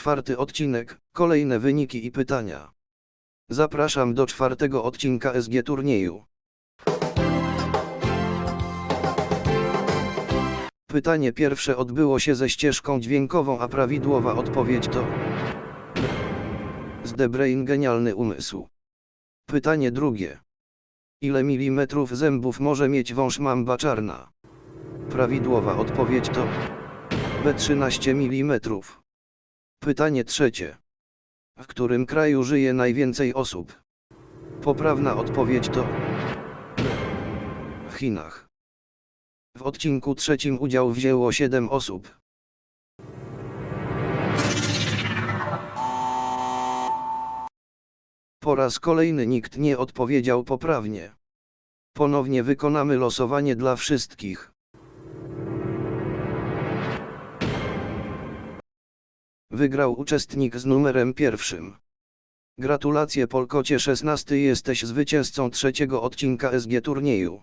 Czwarty odcinek, kolejne wyniki i pytania. Zapraszam do czwartego odcinka SG turnieju. Pytanie pierwsze odbyło się ze ścieżką dźwiękową, a prawidłowa odpowiedź to z The Brain genialny umysł. Pytanie drugie. Ile milimetrów zębów może mieć wąż mamba czarna? Prawidłowa odpowiedź to B13 mm. Pytanie trzecie. W którym kraju żyje najwięcej osób? Poprawna odpowiedź to w Chinach. W odcinku trzecim udział wzięło 7 osób. Po raz kolejny nikt nie odpowiedział poprawnie. Ponownie wykonamy losowanie dla wszystkich. Wygrał uczestnik z numerem pierwszym. Gratulacje Polkocie 16 jesteś zwycięzcą trzeciego odcinka SG turnieju.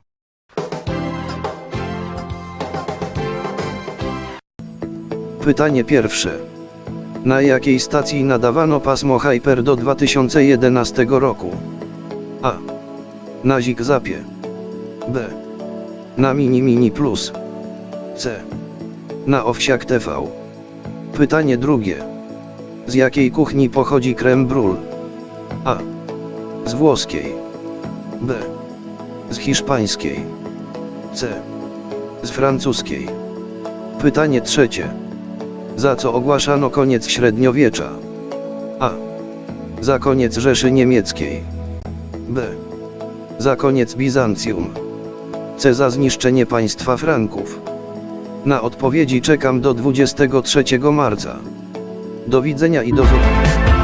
Pytanie pierwsze. Na jakiej stacji nadawano pasmo Hyper do 2011 roku? A. Na Zigzapie. B. Na Mini Mini Plus. C. Na Owsiak TV. Pytanie drugie. Z jakiej kuchni pochodzi creme brulee? A. Z włoskiej. B. Z hiszpańskiej. C. Z francuskiej. Pytanie trzecie. Za co ogłaszano koniec średniowiecza? A. Za koniec Rzeszy Niemieckiej. B. Za koniec Bizancjum. C. Za zniszczenie państwa Franków. Na odpowiedzi czekam do 23 marca. Do widzenia i do zobaczenia.